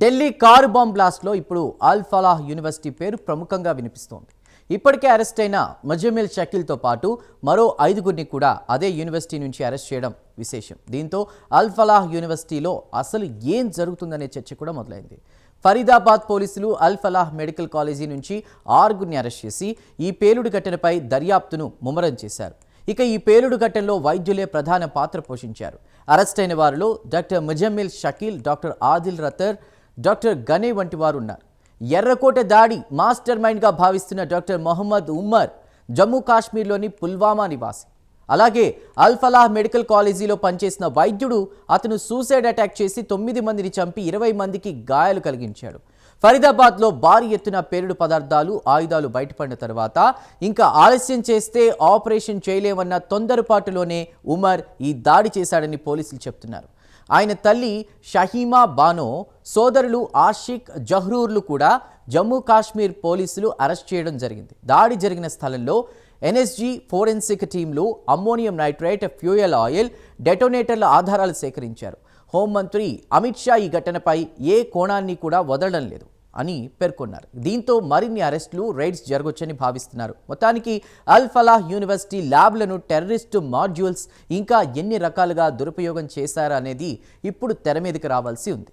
Delhi car bomb బ్లాస్ట్లో ఇప్పుడు అల్ Falah university పేరు ప్రముఖంగా వినిపిస్తోంది. ఇప్పటికే అరెస్ట్ అయిన మజమిల్ షకీల్తో పాటు మరో ఐదుగురిని కూడా అదే యూనివర్సిటీ నుంచి అరెస్ట్ చేయడం విశేషం. దీంతో అల్ఫలాహ్ యూనివర్సిటీలో అసలు ఏం జరుగుతుందనే చర్చ కూడా మొదలైంది. ఫరీదాబాద్ పోలీసులు అల్ఫలాహ్ మెడికల్ కాలేజీ నుంచి ఆరుగురిని అరెస్ట్ చేసి ఈ పేలుడు ఘటనపై దర్యాప్తును ముమ్మరం చేశారు. ఇక ఈ పేలుడు ఘటనలో వైద్యులే ప్రధాన పాత్ర పోషించారు. అరెస్ట్ అయిన వారిలో doctor Muzammil Shakeel doctor Adil Rather doctor Ganai వంటి వారు ఉన్నారు. ఎర్రకోట దాడి మాస్టర్ మైండ్గా భావిస్తున్న డాక్టర్ మొహమ్మద్ ఉమ్మర్ జమ్మూ కాశ్మీర్లోని పుల్వామా నివాసి. అలాగే అల్ ఫలాహ్ మెడికల్ కాలేజీలో పనిచేసిన వైద్యుడు అతను సూసైడ్ అటాక్ చేసి తొమ్మిది మందిని చంపి ఇరవై మందికి గాయాలు కలిగించాడు. ఫరీదాబాద్లో భారీ ఎత్తున పేలుడు పదార్థాలు ఆయుధాలు బయటపడిన తర్వాత ఇంకా ఆలస్యం చేస్తే ఆపరేషన్ చేయలేమన్న తొందరపాటులోనే ఉమర్ ఈ దాడి చేశాడని పోలీసులు చెప్తున్నారు. ఆయన తల్లి షహీమా బానో సోదరులు ఆషిక్ జహ్రూర్లు కూడా జమ్మూ కాశ్మీర్ పోలీసులు అరెస్ట్ చేయడం జరిగింది. దాడి జరిగిన స్థలంలో ఎన్ఎస్జీ ఫోరెన్సిక్ టీంలు అమ్మోనియం నైట్రేట్ ఫ్యూయల్ ఆయిల్ డెటోనేటర్ల ఆధారాలు సేకరించారు. హోంమంత్రి అమిత్ షా ఈ ఘటనపై ఏ కోణాన్ని కూడా వదలడం లేదు. అని పేర్కొన్నారు. దీంతో మరిన్ని అరెస్టులు రైడ్స్ జరగొచ్చని భావిస్తున్నారు. మొత్తానికి అల్ ఫలాహ్ యూనివర్సిటీ ల్యాబ్లను టెర్రరిస్టు మాడ్యూల్స్ ఇంకా ఎన్ని రకాలుగా దురుపయోగం చేశారా అనేది ఇప్పుడు తెర మీదకి రావాల్సి ఉంది.